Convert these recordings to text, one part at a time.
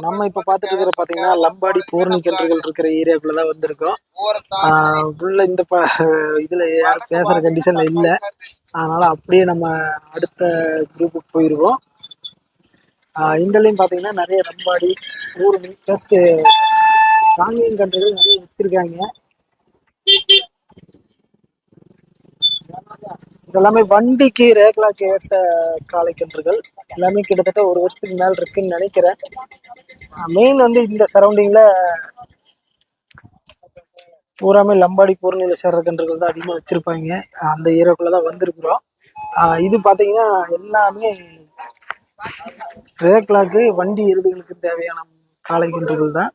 நம்ம இப்ப பாத்துட்டு இருக்கிற பாத்தீங்கன்னா லம்பாடி பூர்ணி கன்றுகள் இருக்கிற ஏரியாக்குள்ள தான் வந்திருக்கோம். உள்ள இந்த ப இதுல யாரும் பேசுற கண்டிஷன்ல இல்ல. அதனால அப்படியே நம்ம அடுத்த குரூப்புக்கு போயிருவோம். ஆஹ் இந்தலையும் பாத்தீங்கன்னா நிறைய லம்பாடி பூர்ணி பிளஸ் காங்கேயம் கன்றுகள் நிறைய வச்சிருக்காங்க. இதெல்லாமே வண்டிக்கு ரேக்லாக்கு ஏற்ற காளை கன்றுகள் எல்லாமே கிட்டத்தட்ட ஒரு வருஷத்துக்கு மேல இருக்குன்னு நினைக்கிறேன். மெயின் வந்து இந்த சரௌண்டிங்ல பூராமே லம்பாடி பூர்ணியில சேர்ற கன்றுகள் தான் அதிகமாக வச்சிருப்பாங்க. அந்த ஏரியாக்குள்ள தான் வந்திருக்கிறோம். இது பார்த்தீங்கன்னா எல்லாமே ரேக்லாக்கு வண்டி எருதுகளுக்கு தேவையான காளை கன்றுகள் தான்.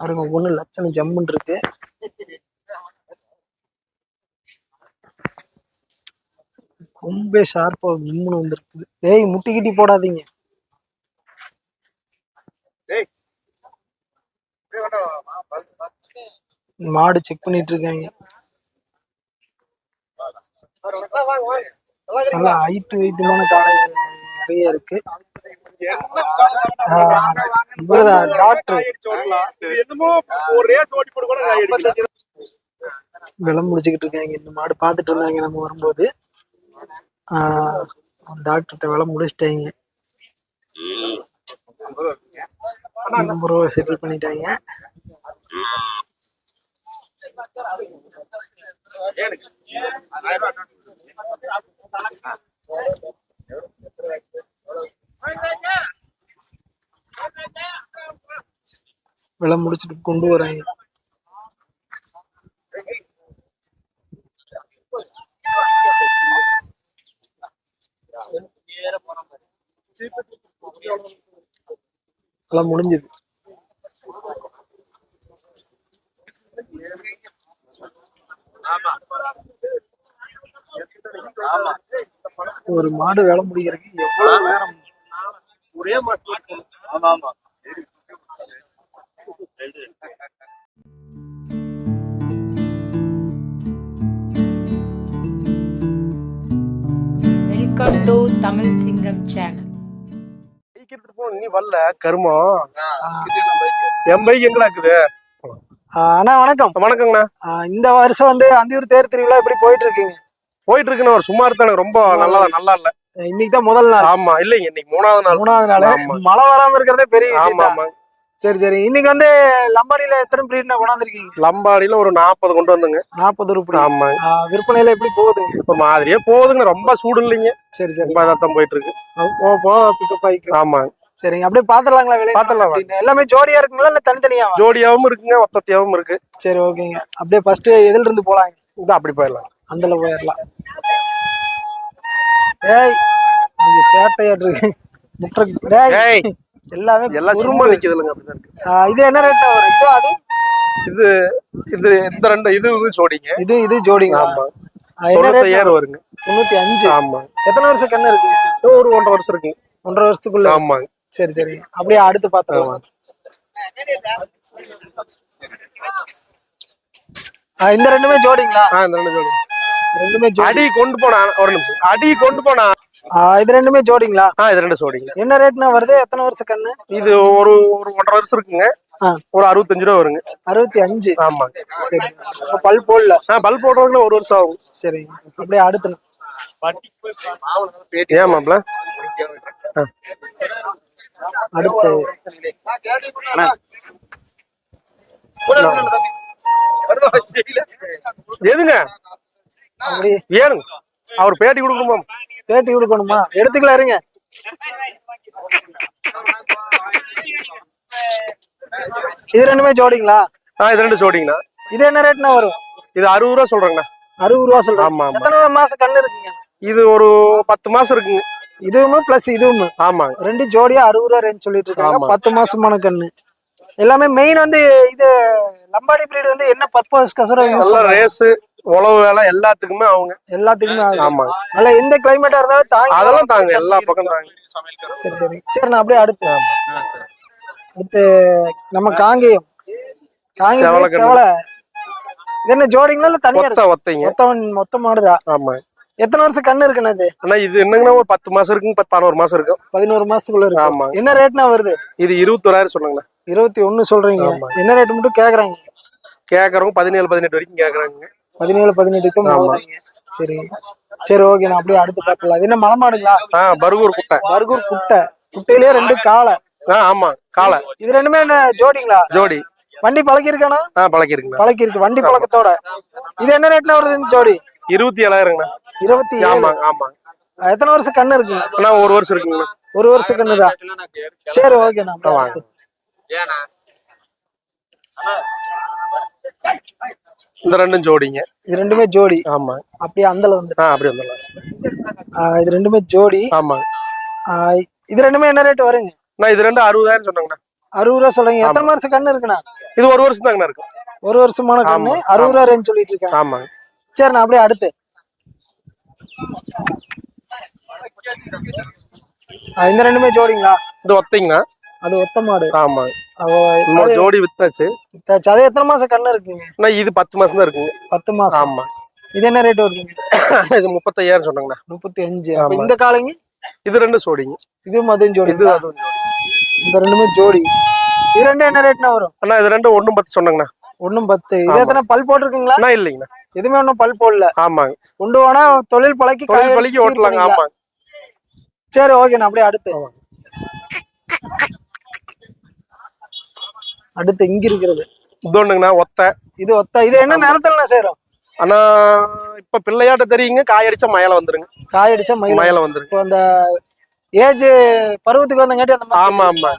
பாருங்க ஒன்று லட்சணம் ஜம்முன் இருக்கு. ரொம்ப ஷார்ப்பா மிம்முன்னு வந்திருக்குது. ஏய் முட்டி கிட்டி போடாதீங்க. மாடு செக் பண்ணிட்டு இருக்காங்க. நல்லா ஹைட்டு வெயிட்டுமான காளை நிறைய இருக்கு. முடிச்சுக்கிட்டு இருக்காங்க. இந்த மாடு பார்த்துட்டு இருந்தாங்க நம்ம வரும்போது. டாக்டர்கிட்ட விலை முடிச்சிட்டாங்க. ரூபா செட்டில் பண்ணிட்டாங்க. விலை முடிச்சுட்டு கொண்டு வராங்க. எல்லாம் முடிஞ்சது. ஒரு மாடு வேலை முடிக்கிறதுக்கு எவ்வளவு நேரம்? ஒரே மாசம். ஆமா ஆமா. வெல்கம் டு தமிழ் சிங்கம் சேனல். எடுத்துட்டு நீ வரல கருமம் என் பைக் எங்கடா இருக்குது? அண்ணா வணக்கம். வணக்கங்கண்ணா. இந்த வருஷம் வந்து அந்தியூர் தேர் திருவிழா எப்படி போயிட்டு இருக்கீங்க போயிட்டு இருக்குண்ணா ஒரு சுமார் தானே ரொம்ப நல்லா நல்லா இல்ல. இன்னைக்கு தான் முதல் நாள். ஆமா இல்லைங்க இன்னைக்கு மூணாவது நாள். மூணாவது நாள். மழை வராம இருக்கிறதே பெரிய விஷயம் சரி சரி. இன்னைக்கு வந்து லம்பாடியில எத்தனை பிரீட்னா கொண்டாந்துருக்கீங்க? லம்பாடியில ஒரு நாற்பது கொண்டு வந்துங்க. நாற்பது ரூபாய் ஆமா. விற்பனையில எப்படி போகுது? இப்ப மாதிரியே போகுதுங்க. ரொம்ப சூடு இல்லைங்க. சரி சரி. இதாத்தான் போயிட்டு இருக்கு போ போ பிக்கப் ஆயிக்கலாம். ஆமா. சரிங்க. அப்படியே பாத்துடலாங்களா விலை பாத்துடலாம். எல்லாமே ஜோடியா இருக்குங்களா இல்ல தனித்தனியாவா? ஜோடியாவும் இருக்குங்க ஒத்தத்தியாவும் இருக்கு. சரி ஓகேங்க. அப்படியே ஃபர்ஸ்ட் எதுல இருந்து போலாங்க இந்த அப்படி போயிடலாம். அந்தல போயிடலாம். ஏய் சேட்டையாட்டு இருக்கு. முட்டை ஏய் எல்லாமே எல்லாம் சும்மா. நிக்குது இல்லைங்க அப்படிதான் இருக்கு. இது என்ன ரேட்டா வரும்? இது அது? இது இது இந்த ரெண்டு இது இது ஜோடிங்க. இது இது ஜோடிங்க ஆமா. தொண்ணூத்தாயிரம் வருங்க. தொண்ணூத்தி அஞ்சு. ஆமா. எத்தனை வருஷம் கண்ணு இருக்கு? ஒரு ஒன்றரை வருஷம் இருக்குங்க ஒன்றரை வருஷத்துக்குள்ள? ஆமாங்க சரி சரி. அப்படியே அடுத்து பாத்துக்கலாம் இந்த ரெண்டுமே ஜோடிங்களா? இந்த ரெண்டு ஜோடி. ரெண்டுமே அடி கொண்டு போனா ஒரு நிமிஷம். அடி கொண்டு போனா இது ரெண்டுமே ஜோடிங்களா? ஆ இது ரெண்டு ஜோடிங்க. என்ன ரேட்னா வருது? எத்தனை வருஷம் கண்ணு? இது ஒரு ஒரு ஒன்றரை வருஷம் இருக்குங்க. ஒரு அறுபத்தஞ்சு ரூபா வருங்க. அறுபத்தி அஞ்சு? ஆமா. சரி. பல் போடல? ஆ பல் போடுறதுக்குள்ள ஒரு வருஷம் ஆகும். சரி. அப்படியே அடுத்து. ஏன் மாப்ள? அடுத்து. எதுங்க? ஏனுங்க. அவர் பேட்டி கொடுக்கணுமா பேட்டி கொடுக்கணுமா எடுத்துக்கலாம் இருங்க. இது ரெண்டுமே ஜோடிங்களா? ஆ இது ரெண்டு ஜோடிங்கண்ணா. இது என்ன ரேட்னா வரும்? இது அறுபது ரூபா சொல்றேங்கண்ணா. அறுபது ரூபா சொல்றேன். ஆமா ஆமா. எத்தனை மாசம் கண்ணு இருக்குங்க? இது ஒரு பத்து மாசம் இருக்குங்க. இதுவுமே பிளஸ் இதுவுமே. ஆமாங்க. ரெண்டு ஜோடியா அறுபது ரூபா ரேஞ்ச் சொல்லிட்டு இருக்காங்க. ஆமா. பத்து மாசமான கண்ணு. எல்லாமே மெயின் வந்து இது லம்பாடி பிரீடு வந்து என்ன பர்பஸ் கசரம் யூஸ் எல்லாம் ரேஸு உழவு வேலை எல்லாத்துக்குமே அவங்க. எல்லாத்துக்குமே. ஆமாங்க நல்லா எந்த கிளைமேட்டா இருந்தாலும் தாங்கி. அதெல்லாம் தாங்க எல்லா பக்கம் தாங்க. சரி சரி. சரி நான் அப்படியே அடுத்து அடுத்து நம்ம காங்கேயம். காங்கேயம் செவலை இது என்ன ஜோடிங்களா இல்ல தனியா இருக்கு ஒத்தைங்க. மொத்தம் மொத்த மாடுதா ஆமா. எத்தனை வருஷம் கண்ணு இருக்குண்ணா இது? ஆனா இது என்னங்கன்னா ஒரு பத்து மாசம் இருக்குங்க பத்து பதினோரு மாசம் இருக்கும். பதினோரு மாசத்துக்குள்ள இருக்கு ஆமா. என்ன ரேட்னா வருது? இது இருபத்தோராயிரம் சொன்னாங்கண்ணா இருபத்தி ஒண்ணு சொல்றீங்க. ஆமா. என்ன ரேட் மட்டும் கேக்குறாங்க? கேக்குறவங்க பதினேழு பதினெட்டு வரைக்கும் கேக்குறாங்க. பதினேழு பதினெட்டுக்கு ஆமா. போடுறீங்க சரி. சரி ஓகே நான் அப்படியே அடுத்து பார்க்கலாம் அது என்ன மலமாடுங்களா ஆ பர்கூர் குட்டை. பர்கூர் குட்டை. குட்டையிலேயே ரெண்டு காளை. ஆ ஆமா காளை. இது ரெண்டுமே என்ன ஜோடிங்களா? ஜோடி. வண்டி பழக்கிருக்கானா ஆ பழக்கிருக்குண்ணா பழக்கி இருக்கு வண்டி பழக்கத்தோட. இது என்ன ரேட்னா வருது இந்த ஜோடி? இருபத்தி ஏழாயிரங்கண்ணா இருபத்தி ஆமாங்க ஆமாங்க எத்தனை வருஷம் கண்ணு இருக்குங்க? ஒரு வருஷம் இருக்குங்கண்ணா. ஒரு வருஷம் கண்ணு தான் சரி ஓகே நான் ஆ, வாங்க. இந்த ரெண்டும் ஜோடிங்க. இது ரெண்டுமே ஜோடி. ஆமா. அப்படியே அந்தல வந்து. ஆ அப்படி வந்துடலாம் இது ரெண்டுமே ஜோடி. ஆமாங்க ஆ, இது ரெண்டுமே என்ன ரேட் வருங்க? அண்ணா இது ரெண்டு அறுபதாயிரம் சொன்னாங்கண்ணா. அறுபது ரூபா சொல்றீங்க. எத்தனை வருஷம் கண்ணு இருக்குண்ணா? இது ஒரு வருஷம் தாங்கண்ணா இருக்கும் ஒரு வருஷமான கண்ணு. ஆமா, அறுபது ரூபா ரேஞ்ச் சொல்லிட்டு இருக்காங்க ஆமாங்க சரி நான் அப்படியே அடுத்து. இந்த ரெண்டுமே ஜோடிங்களா? இது ஒத்தைங்கண்ணா. அது ஒத்த மாடு. அவ இன்னொரு ஜோடி வித்தாச்சு. வித்தாச்சு. அது எத்தனை மாசம் கண்ணு இருக்குங்க? அண்ணா இது பத்து மாசம் தான் இருக்குங்க. பத்து மாசம். ஆமா. இது என்ன ரேட் வருதுங்க? இது முப்பத்தையாயிரம் சொன்னாங்கண்ணா. முப்பத்தி அஞ்சு ஆமா. இந்த காலைங்க? இது ரெண்டு சோடிங்க இது மதுவும் ஜோடி இது அதுவும் இந்த ரெண்டுமே ஜோடி. இது ரெண்டும் என்ன ரேட்னா வரும்? அண்ணா இது ரெண்டும் ஒண்ணும் பத்து சொன்னாங்கண்ணா. ஒண்ணும் பத்து. இது ஆமா. எத்தனை பல் போட்டிருக்குங்களா? இல்லைங்கண்ணா. எதுவுமே ஒண்ணும் பல் போடல. ஆமாங்க கொண்டு போனா தொழில் பழக்கி தொழில் சீர் ஓட்டலாங்க. ஆமாங்க சரி ஓகே நான் அப்படியே அடுத்து. அடுத்து இங்க இருக்கிறது. இது ஒண்ணுங்கண்ணா ஒத்தை. இது ஒத்த. இது என்ன நேரத்துல சேரும் ஆனா இப்ப பிள்ளையாட்ட தெரியுங்க காயடிச்சா மயில வந்துருங்க. காய் அடிச்சா மயில். மயில வந்துருங்க. இப்போ அந்த ஏஜ் பருவத்துக்கு வந்தங்காட்டி அந்த ஆமா ஆமா.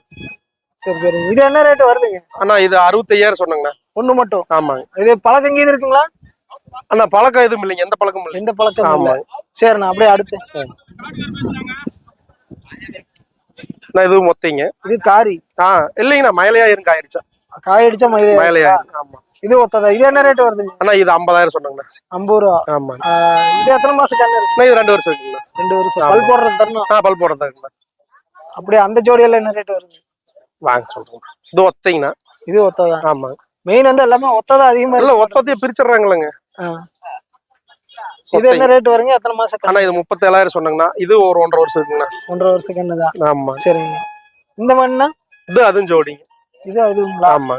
சரி சரி. இது என்ன ரேட் வருதுங்க? அண்ணா இது அறுபத்தையாயிரம் சொன்னாங்கண்ணா. ஒண்ணு மட்டும்? ஆமாங்க. இது பழக்கம் இங்கே இருக்குங்களா? அண்ணா பழக்கம் எதுவும் இல்லைங்க. எந்த பழக்கமும் இல்லை எந்த பழக்கம் ஆமா. சரி நான் அப்படியே அடுத்து. அண்ணா இதுவும் மொத்தைங்க. இது காரி. ஆ இல்லைங்கண்ணா மயிலையாயிரம் காயடிச்சா காய் அடிச்சா மயில் மயிலையாயிரம் ஆமா. இது ஒத்ததா? இது என்ன ரேட் வருதுங்க? அண்ணா இது ஐம்பதாயிரம் சொன்னாங்கண்ணா. ஐம்பது ரூபா. ஆமா. இது எத்தனை மாசம் கண்ணு இருக்கு? அண்ணா இது ரெண்டு வருஷம் இருக்குங்கண்ணா. ரெண்டு வருஷம். ஆமா. பல் போடுறது தரணும் ஆ பல் போடுறதாங்கண்ணா அப்படியே அந்த ஜோடியெல்லாம் என்ன ரேட் வருது? வாங்க சொல்றேன் இது ஒத்தைங்கண்ணா. இது ஒத்ததா? ஆமாங்க மெயின் வந்து எல்லாமே ஒத்ததா அதிகமா இல்ல இருக்கு. ஒத்தத்தையே பிரிச்சிடுறாங்களேங்க. இது என்ன ரேட் வருங்க? எத்தனை மாசம் அண்ணா இது முப்பத்தேழாயிரம் சொன்னாங்கண்ணா. இது ஒரு ஒன்றரை வருஷம் இருக்குங்கண்ணா. ஒன்றரை வருஷம் கண்ணு தான் ஆமா. சரிங்க. இந்த மண்ணா? இது அதுவும் ஜோடிங்க இது அதுங்களா ஆமா.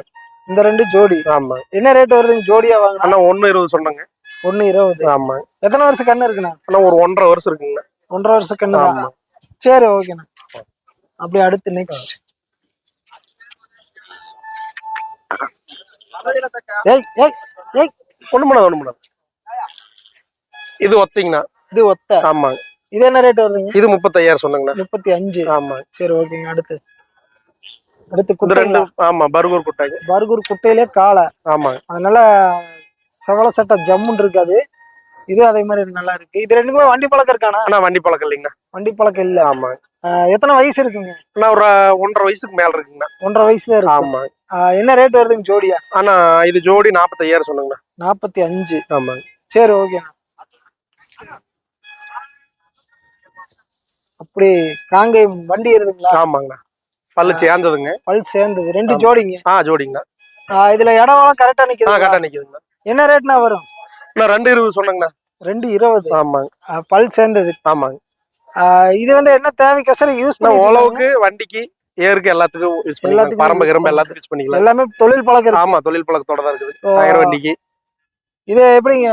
இந்த ரெண்டு ஜோடி. ஆமா. என்ன ரேட் வருதுங்க? ஜோடியா வாங்கினா? அண்ணா ஒண்ணு இருபது சொன்னாங்க. ஒண்ணு இருபது. ஆமா. எத்தனை வருஷம் கண்ணு இருக்குண்ணா? அண்ணா ஒரு ஒன்றரை வருஷம் இருக்குங்கண்ணா. ஒன்றரை வருஷம் கண்ணு ஆமா. சரி ஓகேண்ணா. அப்படியே அடுத்து நெக்ஸ்ட் ஏய் ஏய் ஏய். ஒண்ணு பண்ணாது ஒண்ணு பண்ணாது இது ஒத்திங்கண்ணா. இது ஒத்த. ஆமா. இது என்ன ரேட் வருதுங்க? இது முப்பத்தையாயிரம் சொன்னாங்கண்ணா. முப்பத்தி அஞ்சு. ஆமா. சரி ஓகேங்க அடுத்து. அடுத்து இது ரெண்டு ஆமா பர்கூர் குட்டாங்க. பர்கூர் குட்டையிலே காளை. ஆமா. அதனால செவல சட்டை ஜம்முன்னு இருக்காது. இது அதே மாதிரி நல்லா இருக்கு. இது ரெண்டுமே வண்டி பழக்கம் இருக்கானா அண்ணா வண்டி பழக்கம் இல்லைங்கண்ணா. வண்டி பழக்கம் இல்ல. ஆமா. எத்தனை வயசு இருக்குங்க? அண்ணா ஒரு ஒன்றரை வயசுக்கு மேல இருக்குங்கண்ணா. ஒன்றரை வயசு தான் இருக்கு. ஆமா. என்ன ரேட் வருதுங்க ஜோடியா? அண்ணா இது ஜோடி நாற்பத்தையாயிரம் சொன்னாங்கண்ணா. நாற்பத்தி அஞ்சு. ஆமா. சரி ஓகேண்ணா அப்படி காங்கேயம் வண்டி இருக்குங்களா ஆமாங்கண்ணா. பல்லு சேர்ந்ததுங்க. பல் சேர்ந்தது. ரெண்டு. ஜோடிங்க. ஆ ஜோடிங்கண்ணா. ஆஹ் இதுல இடம்லாம் கரெக்டா நிக்குது கரெக்டா நிக்குதுங்கண்ணா. என்ன ரேட்னா வரும்? அண்ணா ரெண்டு இருபது சொன்னாங்கண்ணா. ரெண்டு இருபது. ஆமாங்க. பல் சேர்ந்தது. ஆமாங்க. இது வந்து என்ன தேவைக்கோசரம் யூஸ் அண்ணா பண்ணி உழவுக்கு வண்டிக்கு ஏருக்கு எல்லாத்துக்கும் யூஸ் பண்ணிக்கலாம். பரம்பு கிரம்பு. எல்லாத்துக்கும் யூஸ் பண்ணிக்கலாம். எல்லாமே தொழில் பழக்கம் ஆமா தொழில் பழக்கத்தோட தான் இருக்குது. டயர் வண்டிக்கு. இது எப்படிங்க?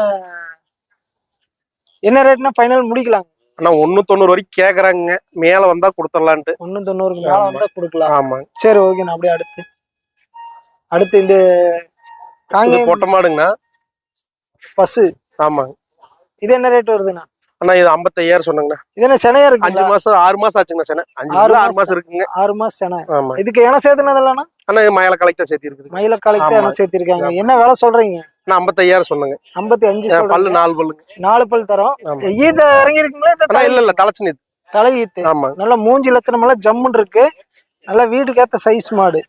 என்ன ரேட்னா ஃபைனல் முடிக்கலாம் அண்ணா ஒண்ணு தொண்ணூறு வரைக்கும் கேக்குறாங்க மேல வந்தா கொடுத்துடலான்ட்டு. ஒண்ணு தொண்ணூறுக்கு மேல ஆமா. வந்தா கொடுக்கலாம். ஆமாங்க. சரி ஓகே நான் அப்படியே அடுத்து. அடுத்து இந்த காங்கேயம் பொட்டை மாடுங்கண்ணா. பசு. ஆமாங்க. இது என்ன ரேட் வருதுண்ணா? அண்ணா இது ஐம்பத்தையாயிரம் சொன்னாங்கண்ணா. இது என்ன செனையா அஞ்சு இருக்கு மாசம் ஆறு மாசம் ஆச்சுங்கண்ணா சென்னை அஞ்சு ஆறு மாசம் ஆறு மாசம். இருக்குங்க. ஆறு மாசம் செனை. ஆமா. இதுக்கு என்ன சேர்த்துனதுலண்ணா அண்ணா இது மயில கலெக்டா சேர்த்து இருக்குது மயில காலைக்கு ஆமா. என்ன சேர்த்திருக்காங்க என்ன விலை சொல்றீங்க? அண்ணா ஐம்பத்தையாயிரம் சொன்னாங்க. ஐம்பத்தி அஞ்சு பல்லு நாலு பல்லுங்க. நாலு பல் தரோம். ஈத்த இறங்கி இருக்குங்களா இல்ல இல்ல தலைச்சு நிது தலை ஈத்து. ஆமா. நல்லா மூஞ்சி லட்சணம் எல்லாம் ஜம்முன்னு இருக்கு. நல்லா வீட்டுக்கு ஏத்த சைஸ் மாடு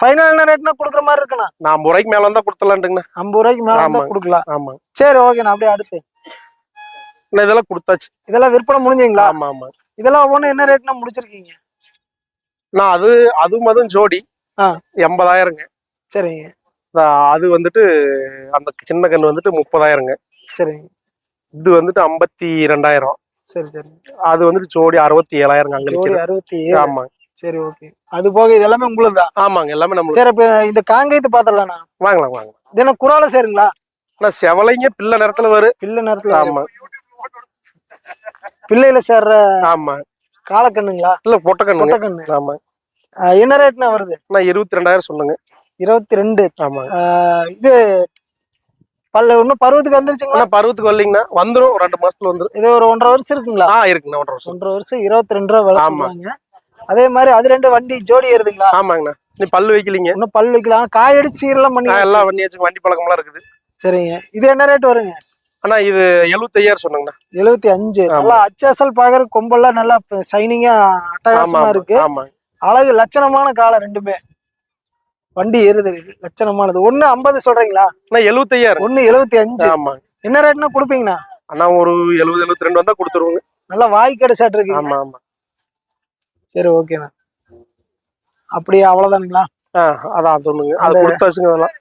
ஃபைனல் என்ன ரேட்னா கொடுக்குற மாதிரி இருக்குண்ணா? நான் ஐம்பது ரூபாய்க்கு மேல வந்தா கொடுத்துடலான்ட்டுங்கண்ணா. ஐம்பது ரூபாய்க்கு மேல இருந்தா. கொடுக்கலாம். ஆமா. சரி ஓகே நான் அப்படியே அடுத்து. அண்ணா இதெல்லாம் கொடுத்தாச்சு. இதெல்லாம் விற்பனை முடிஞ்சீங்களா ஆமா ஆமா இதெல்லாம் ஒவ்வொன்றும் என்ன ரேட்னா முடிச்சிருக்கீங்க? நான் அது அதுவும் அதுவும் ஜோடி. எண்பதாயிரங்க. சரிங்க. அது வந்துட்டு அந்த சின்ன கன்று வந்துட்டு முப்பதாயிரங்க. சரிங்க. இது வந்துட்டு ஐம்பத்தி ரெண்டாயிரம். சரி சரி. அது வந்துட்டு ஜோடி அறுபத்தி ஏழாயிரம் அங்க அறுபத்தி ஆமாங்க சரி ஓகே அது போக இது எல்லாமே உங்களுக்கு தான் ஆமாங்க எல்லாமே நம்மளுக்கு. சரி இப்ப இந்த காங்கேயத்து பாத்திரலாண்ணா வாங்கலாம் வாங்கலாம். என்ன குறால சேருங்களா? ஆனா செவலைங்க பிள்ளை நேரத்துல வரும். பிள்ளை நேரத்துல ஆமா. பிள்ளையில சேர்ற ஆமா. காலக்கண்ணுங்களா இல்ல பொட்டக்கண்ணுங்க பொட்டக்கண்ணு ஆமா. என்ன ரேட்னா வருது? நான் இருபத்தி ரெண்டாயிரம் சொன்னேங்க இருபத்தி ரெண்டு ஆமாங்க ஆஹ் இது பல்லு இன்னும் பருவத்துக்கு வந்துருச்சுங்களா? பருவத்துக்கு வரலீங்கன்னா வந்துரும். ஒரு ரெண்டு மாசத்துல வந்துரும். இது ஒரு ஒன்றரை வருஷம் இருக்குங்களா? ஆ இருக்குண்ணா ஒன்றரை வருஷம். ஒன்றரை வருஷம் இருபத்தி ரெண்டு ரூபா ஆமா. சொல்றாங்க அதே மாதிரி அது ரெண்டு வண்டி ஜோடி ஏறுதுங்களா? ஆமாங்கண்ணா. நீ பல்லு வைக்கலீங்க. இன்னும் பல் வைக்கலாம். காய் அடிச்சு சீரெல்லாம் பண்ணி எல்லாம் வண்டி வச்சு வண்டி பழக்கம்லாம் இருக்குது. சரிங்க. இது என்ன ரேட் வருங்க? ஆனா இது எழுபத்தையாயிரம் சொன்னாங்கண்ணா. எழுபத்தி அஞ்சு. நல்லா அச்சாசல் பாக்குற கொம்பெல்லாம் நல்லா சைனிங்கா அட்டகாசமா இருக்கு. அழகு லட்சணமான காலம் ரெண்டுமே. வண்டி ஏறுது லட்சணமானது. ஒண்ணு ஐம்பது சொல்றீங்களா? அண்ணா எழுபத்தையாயிரம் ஒண்ணு எழுபத்தி அஞ்சு. ஆமா. என்ன ரேட்னா கொடுப்பீங்கண்ணா? அண்ணா ஒரு எழுபது எழுபத்தி ரெண்டு வந்தா கொடுத்துருவோங்க. நல்லா வாய் கடைசாட்டு இருக்கு ஆமா ஆமா. சரி ஓகேண்ணா. அப்படியே அவ்வளவுதானுங்களா? அதான் சொல்லுங்க. அது கொடுத்தாச்சுங்க அதெல்லாம்.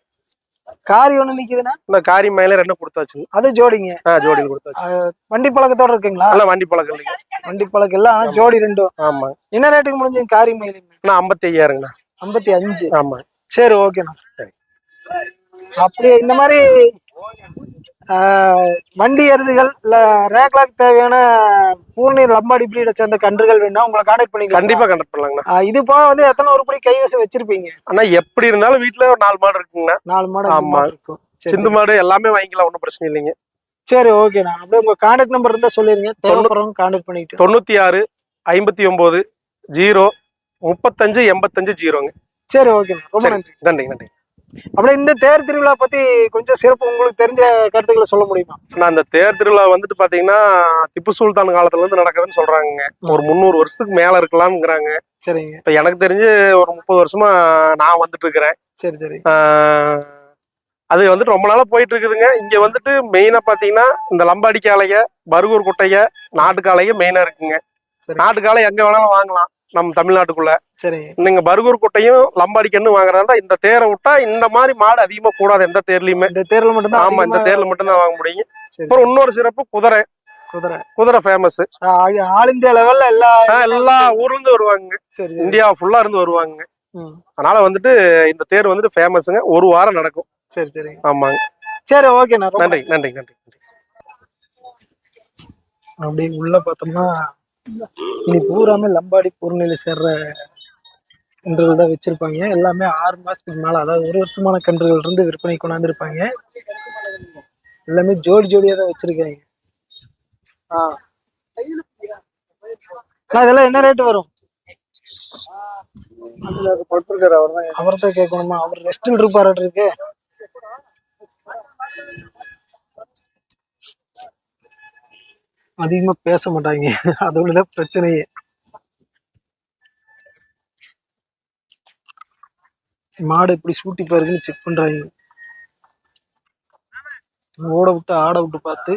காரி ஒண்ணு நிக்குதுன்னா? இந்த காரி மயில ரெண்டும் கொடுத்தாச்சுங்க அது ஜோடிங்க. ஜோடியில் கொடுத்தாச்சு வண்டி பழக்கத்தோட இருக்குங்களா? அதெல்லாம் வண்டி பழக்கம் இல்லைங்க. வண்டி பழக்கம் எல்லாம் ஆனா ஜோடி ரெண்டும். ஆமா. என்ன ரேட்டுக்கு முடிஞ்சுங்க காரி மயிலுங்க ஐம்பத்தி ஐயாயிரங்கண்ணா ஐம்பத்தி அஞ்சு. ஆமா. சரி ஓகேண்ணா. அப்படியே இந்த மாதிரி வண்டி எருதுகள் இல்ல ரேக்லாக் தேவையான பூர்ணீர் லம்பாடி பிரீடை சேர்ந்த கன்றுகள் வேணா உங்களை கான்டாக்ட் பண்ணிக்கலாம் கண்டிப்பா கண்டக்ட் பண்ணலாங்கண்ணா. இது போக வந்து எத்தனை உருப்படி கைவசம் வச்சிருப்பீங்க? அண்ணா எப்படி இருந்தாலும் வீட்டுல ஒரு நாலு மாடு இருக்குங்கண்ணா. நாலு மாடு ஆமா. இருக்கும். சிந்து மாடு எல்லாமே வாங்கிக்கலாம் ஒன்றும் பிரச்சனை இல்லைங்க. சரி ஓகேண்ணா. அப்படியே உங்க கான்டாக்ட் நம்பர் இருந்தா சொல்லிருங்க. தேவைப்படுறவங்க கான்டாக்ட் பண்ணிட்டு. தொண்ணூத்தி ஆறு ஐம்பத்தி ஒன்பது ஜீரோ முப்பத்தஞ்சு எண்பத்தஞ்சு ஜீரோங்க. சரி ஓகேண்ணா. ரொம்ப. நன்றி. நன்றி நன்றி அப்படியே இந்த தேர் திருவிழா பத்தி கொஞ்சம் சிறப்பு உங்களுக்கு தெரிஞ்ச கருத்துக்களை சொல்ல முடியுமா? நான் அந்த தேர் திருவிழா வந்துட்டு பாத்தீங்கன்னா திப்பு சுல்தான் காலத்துல இருந்து நடக்குதுன்னு சொல்றாங்க ஒரு முந்நூறு வருஷத்துக்கு மேல இருக்கலாம்ங்கிறாங்க. சரிங்க. இப்ப எனக்கு தெரிஞ்சு ஒரு முப்பது வருஷமா நான் வந்துட்டு இருக்கிறேன். சரி சரி. ஆஹ் அது வந்துட்டு ரொம்ப நாளா போயிட்டு இருக்குதுங்க. இங்க வந்துட்டு மெயினா பாத்தீங்கன்னா இந்த லம்பாடி காளைய பருகூர் குட்டைய நாட்டுக்காளைய மெயினா இருக்குங்க. சரி. நாட்டுக்காலை எங்க வேணாலும் வாங்கலாம். நம்ம தமிழ்நாட்டுக்குள்ள. சரிங்க நீங்க பருகூர் குட்டையும் லம்பாடி கண்ணு வாங்குறதா இந்த தேரை விட்டா இந்த மாதிரி மாடு அதிகமா கூடாது எந்த தேர்லயுமே. இந்த தேர்ல மட்டும்தான் ஆமா இந்த தேர்ல மட்டும் தான் வாங்க முடியும். சரி. அப்புறம் இன்னொரு சிறப்பு குதிரை. குதிரை. குதிரை ஃபேமஸ் ஆல் இந்தியா லெவல்ல எல்லா எல்லா ஊர்ல இருந்து வருவாங்க. சரி இந்தியா ஃபுல்லா இருந்து வருவாங்க. அதனால வந்துட்டு இந்த தேர் வந்துட்டு ஃபேமஸுங்க ஒரு வாரம் நடக்கும். சரி சரி. ஆமாங்க. சரி ஓகேண்ணா ரொம்ப நன்றி நன்றி நன்றி. அப்படியே உள்ள பார்த்தோம்னா இனி பூராமே லம்பாடி பூர்ணில சேர்ற கன்றுகள் தான் வச்சிருப்பாங்க. எல்லாமே ஆறு மாசத்துக்கு மேல அதாவது ஒரு வருஷமான கன்றுகள் இருந்து விற்பனை கொண்டாந்துருப்பாங்க. எல்லாமே ஜோடி ஜோடியா தான் வச்சிருக்காங்க. இதெல்லாம் என்ன ரேட் வரும்? அவர் தான் கேட்கணுமா? அவர் ரெஸ்டில் இருப்பாரு இருக்கு. அதிகமா பேச மாட்டாங்க. அதோட பிரச்சனையே. மாடு எப்படி சூட்டி பாருக்குன்னு செக் பண்றாங்க. ஓட விட்டு ஆட விட்டு பார்த்து.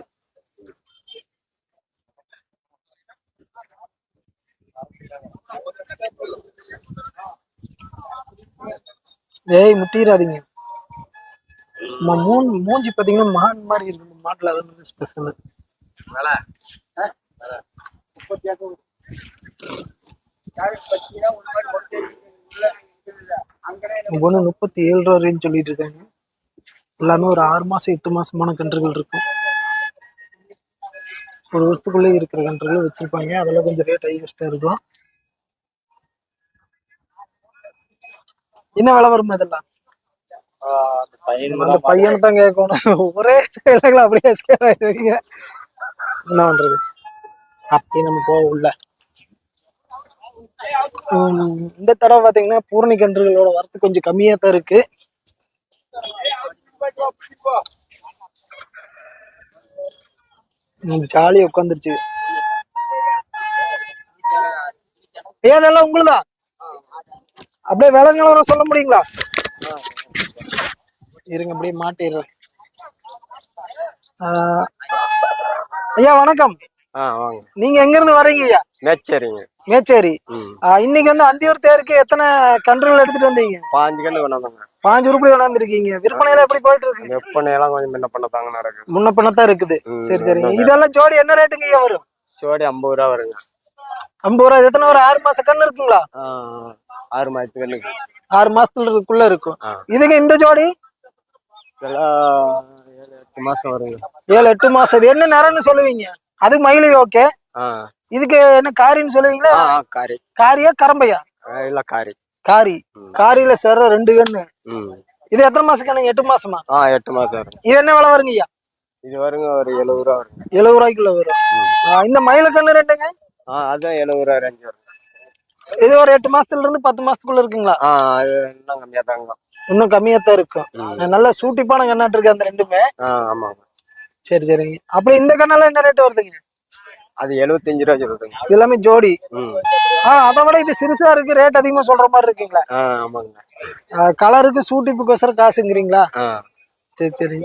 ஏய் முட்டிடாதீங்க நம்ம மூஞ்சி பாத்தீங்கன்னா மான் மாதிரி இருக்கு இந்த மாட்டுல. அதான் ஸ்பெஷல் ஒன்று முப்பத்தி ஏழு. ரூபா ரேஞ்ச் சொல்லிட்டு இருக்காங்க. எல்லாமே ஒரு ஆறு மாசம் எட்டு மாசமான கன்றுகள் இருக்கும். ஒரு வருஷத்துக்குள்ளே இருக்கிற கன்றுகள் வச்சிருப்பாங்க. அதெல்லாம் கொஞ்சம் ரேட் ஹையஸ்டா இருக்கும். என்ன விலை வரும் இதெல்லாம்? அந்த பையனை தான் கேட்கணும். ஒரே dialogue ல அப்படியே escape ஆயிடுவீங்க. என்ன பண்றது? அப்படி நம்ம போக உள்ள. இந்த தடவை பாத்தீங்கன்னா பூரணி கன்றுகளோட வரத்து கொஞ்சம் கம்மியா தான் இருக்கு ஜாலியா உட்காந்துருச்சு ஏதெல்லாம் உங்களுதா? அப்படியே விலை நிலவரம் சொல்ல முடியுங்களா? இருங்க அப்படியே மாட்டிடுறேன். ஆஹ், ஐயா வணக்கம். நீங்க எங்க இருந்து வர்றீங்க ஐயா? மேச்சேரிங்க. மேச்சேரி. இன்னைக்கு வந்து அந்தியூர் தேருக்கு எத்தனை கன்றுகள் எடுத்துட்டு வந்தீங்க? பாஞ்சு கண்ணு கொண்டாந்தாங்க. பாஞ்சு உருப்படி கொண்டாந்துருக்கீங்க. விற்பனையில எப்படி போயிட்டு இருக்கு வெப்பனையெல்லாம் கொஞ்சம் முன்ன பண்ண தாங்க நடக்குது. முன்ன பண்ணத்தான் இருக்குது சரி ஆமாங்க. இதெல்லாம் ஜோடி என்ன ரேட்டுங்க ஐயா வரும்? சோடி ஐம்பது ரூபா வருங்க. ஐம்பது ரூபா எத்தனை ஒரு ஆறு மாச கண்ணு இருக்குங்களா? ஆறு மாதத்துக்கு கண்ணுக்கு ஆறு மாசத்துக்குள்ள இருக்கும். இதுக்கு இந்த ஜோடி? எட்டு மாசம் வருங்க ஏழு எட்டு மாசம். இது என்ன நிறம்னு சொல்லுவீங்க? அது மயிலை ஓகே. இதுக்கு என்ன காரின்னு சொல்லுவீங்களா? காரி. காரியா கரம்பையா? இல்ல காரி. காரி. காரியில சேர்ற ரெண்டு கண்ணு. இது எத்தனை மாசம் கண்ணுங்க எட்டு மாசமா? ஆ எட்டு மாசம் இது என்ன விலை வருங்க ஐயா இது வருங்க ஒரு எழுபது ரூபா வருங்க எழுபது ரூபாய்க்குள்ள வரும். இந்த மயில கண்ணு ரெண்டுங்க? ஆ அதான் எழுபது ரூபா ரேஞ்சு வருங்க இது ஒரு எட்டு மாசத்துல இருந்து பத்து மாசத்துக்குள்ள இருக்குங்களா? ஆ அது இன்னும் கம்மியா தாங்க இன்னும் கம்மியா தான் இருக்கும். நல்ல சூட்டிப்பான கண்ணாட்டு இருக்கு அந்த ரெண்டுமே. சரி சரிங்க அப்படி இந்த கண்ணெல்லாம் என்ன ரேட் வருதுங்க? அது எழுபத்தஞ்சு ரூபா சொல்லுதுங்க. எல்லாமே ஜோடி. ஆ அதை விட இது சிறுசா இருக்கு ரேட் அதிகமா சொல்ற மாதிரி இருக்குங்களா? ஆமாங்க. கலருக்கு சூட்டிப்புக்கோசரம் காசுங்கிறீங்களா? சரி சரி.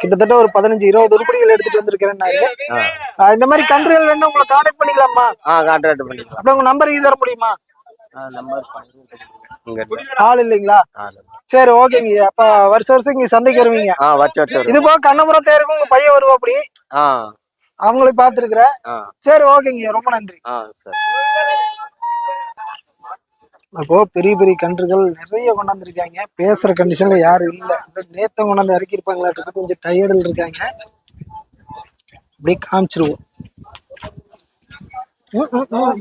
கிட்டத்தட்ட ஒரு பதினஞ்சு இருபது உருப்படிகள் எடுத்துட்டு ஆ, இந்த மாதிரி கன்றுகள் வேணா உங்களை கான்டாக்ட் பண்ணிக்கலாமா? ஆ கான்ட்ராக்ட் பண்ணிக்கலாம். அப்படியே உங்க நம்பர் இது தர முடியுமா? நம்பர். ஆள் இல்லைங்களா? சரி ஓகேங்க அப்ப வருஷம் வருஷம் இங்க சந்தைக்கு வருவீங்க. இது போக கண்ணபுரம் தேருக்கும் உங்க பையன் வருவா அப்படி? ஆ. அவங்களையும் பாத்துருக்குறேன் சரி ஓகேங்க ரொம்ப நன்றி. ஆ சரி. அப்போ பெரிய பெரிய கன்றுகள் நிறைய கொண்டாந்துருக்காங்க. பேசுற கண்டிஷன்ல யாரும் இல்ல. நேத்த கொண்டாந்து இறக்கிருப்பாங்களாட்டு கொஞ்சம் டயர்டில் இருக்காங்க. அப்படியே காமிச்சிருவோம். ம்.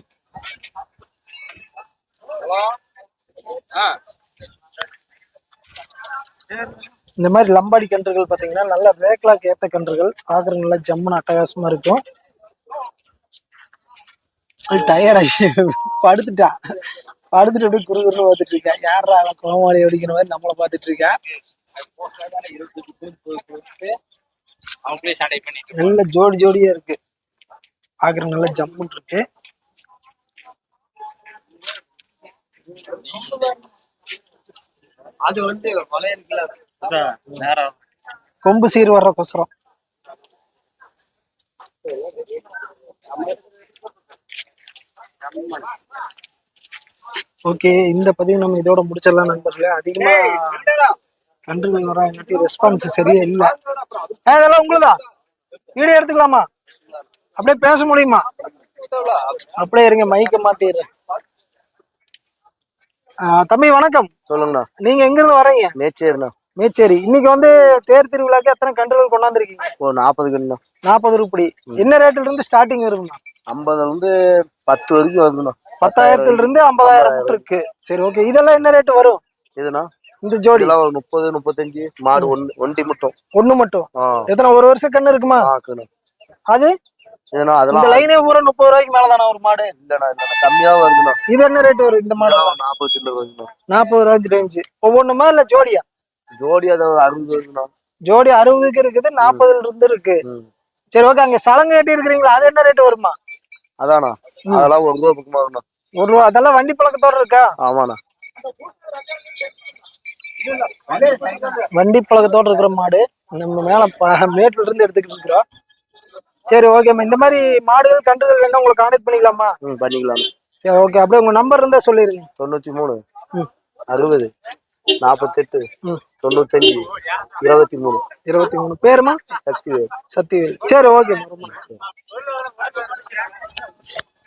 இந்த மாதிரி லம்பாடி கன்றுகள் பாத்தீங்கன்னா நல்ல ரேக்லாக்கு ஏத்த கன்றுகள் பாக்குறது நல்லா ஜம்முன்னு அட்டகாசமா இருக்கும். டயர்டாகி படுத்துட்டா படுத்துட்டு அப்படியே குறு குறுன்னு பார்த்துட்டு இருக்கா. யாரா அவன் கோமாளி அடிக்கிற மாதிரி நம்மள பார்த்துட்டு இருக்கா. நல்ல ஜோடி ஜோடியா இருக்கு. பாக்குற நல்ல ஜம்முன்னு இருக்கு. அது வந்து கொம்பு சீர் வர்ற கொசரம் ஓகே இந்த பதிவு நம்ம இதோட முடிச்சிடலாம் நண்பர்களே. அதிகமா கன்றுகள் வராங்காட்டி ரெஸ்பான்ஸ் சரியா இல்ல. ஏ, இதெல்லாம் உங்களுதா? வீடியோ எடுத்துக்கலாமா? அப்படியே பேச முடியுமா? அப்படியே இருங்க மைக்க மாட்டிடுறேன் தம்பி வணக்கம். சொல்லுங்கண்ணா. நீங்க எங்க இருந்து வரீங்க? மேச்சேரிண்ணா. மேச்சேரி. இன்னைக்கு வந்து தேர் திருவிழாக்கு எத்தனை கன்றுகள் கொண்டாந்துருக்கீங்க? ஒரு நாற்பது கிலோண்ணா நாற்பது ரூபாய் என்ன ரேட்ல இருந்து ஸ்டார்டிங் வருதுண்ணா? ஐம்பதுல இருந்து பத்து வரைக்கும் வருதுண்ணா. பத்தாயிரத்துல இருந்து ஐம்பதாயிரம். இருக்கு. சரி ஓகே இதெல்லாம் என்ன ரேட் வரும்? இதுண்ணா. இந்த ஜோடி. ஒரு முப்பது முப்பத்தஞ்சு. மாடு ஒன்று ஒண்டி மட்டும். ஒண்ணு மட்டும். எத்தனை ஒரு வருஷம் கண்ணு இருக்குமா? அது? இந்த அதெல்லாம் லைனே பூரா முப்பது ரூபாய்க்கு மேலதானா ஒரு மாடு? இல்லைண்ணா இல்லைண்ணா கம்மியா வருதுண்ணா. இது என்ன ரேட் வரும் இந்த மாடு? நாற்பது கிலோ வருதுண்ணா நாற்பது ரூபாய் ரேஞ்சு ஒவ்வொன்றுமா இல்ல ஜோடியா? ஜோடி அதை அறுபது வருதுண்ணா ஜோடி அறுபதுக்கு இருக்குது நாற்பதுல இருந்து இருக்கு. சரி ஓகே அங்க சலங்கை கட்டி இருக்கிறீங்களா? அது என்ன ரேட் வருமா? அதாண்ணா. அதெல்லாம் ஒரு ரூபா பக்கமா வரும்ண்ணா. ஒரு ரூபா. அதெல்லாம் வண்டி பழக்கத்தோட இருக்கா? ஆமாண்ணா. வண்டி பழக்கத்தோட இருக்கிற மாடு. நம்ம மேல மேட்ல இருந்து எடுத்துக்கிட்டு இருக்கிறோம். சரி ஓகேம்மா இந்த மாதிரி மாடுகள் கன்றுகள் வேணா உங்களுக்கு கான்டாக்ட் பண்ணிக்கலாமா ம் பண்ணிக்கலாம். சரி ஓகே அப்படியே உங்க நம்பர் இருந்தா சொல்லிருங்க. தொண்ணூத்தி மூணு ம். அறுபது நாற்பத்தெட்டு ம். தொண்ணூத்தஞ்சு இருபத்தி மூணு இருபத்தி மூணு பேருமா? சக்தி சக்திவேல். சரி ஓகே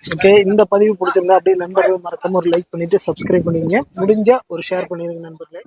ஓகே இந்த பதிவு பிடிச்சிருந்தா அப்படியே நண்பர்கள் மறக்காம ஒரு லைக் பண்ணிட்டு சப்ஸ்கிரைப் பண்ணிக்கங்க. முடிஞ்சா ஒரு ஷேர் பண்ணிருங்க நண்பர்களே.